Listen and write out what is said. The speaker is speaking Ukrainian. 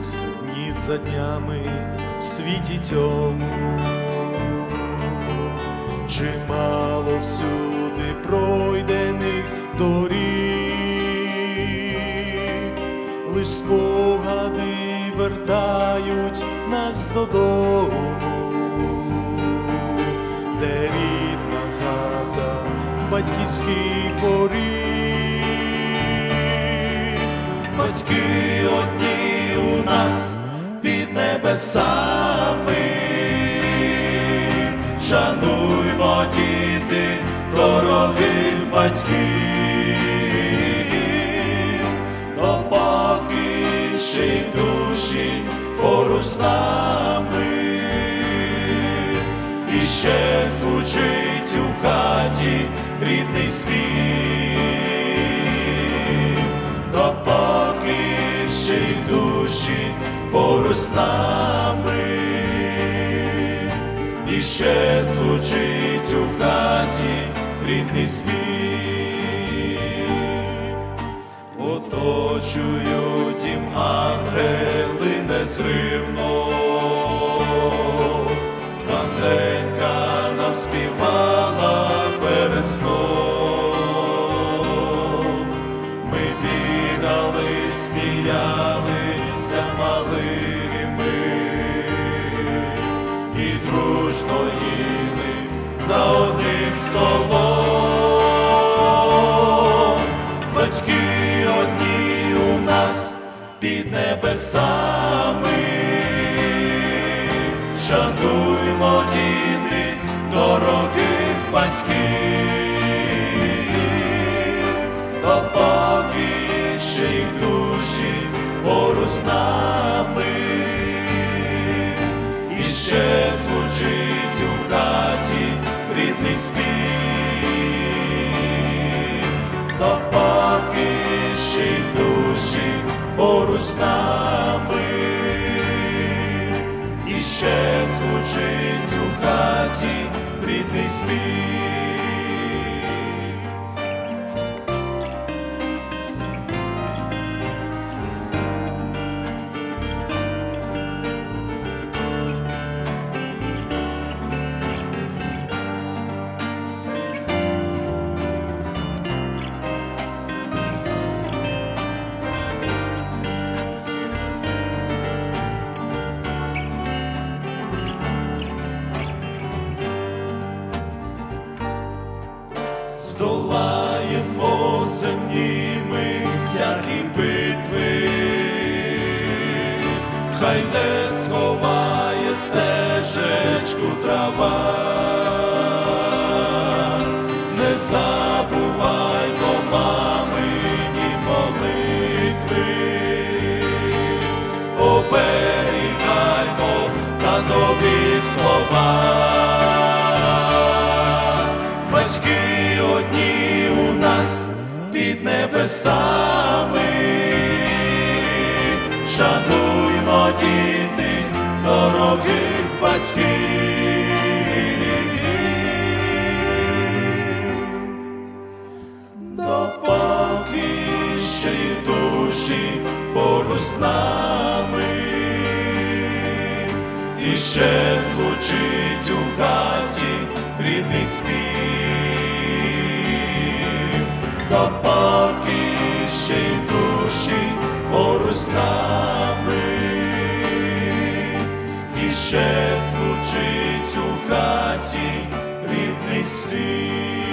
минають дні за днями в світі тьому. Чимало всюди пройдених доріг, лиш спогади вертають нас додому, де рідна хата, батьківський поріг, батьки одні у нас під небесами. Шануймо діти дорогих батьків, допоки ще душі поруч з нами, і ще звучить у хаті рідний спів, допоки ще душі поруч з нами. І ще звучить у хаті рідний спів, оточують їм ангели незривно, і дружно їли за одним столом. Батьки одні у нас під небесами. Шануймо діти дорогих батьків, допоки ще й душі поруч з поруч з нами, і ще звучить у хаті рідний спів. Здолаємо земні ми всякі битви, хай не сховає стежечку трава, не забуваймо мамині молитви, оберігаймо татові слова під небесами. Шануймо діти дорогих батьків. Допоки ще й душі поруч з нами і ще звучить у хаті рідний спів, допоки звучить у хаті рідний спів.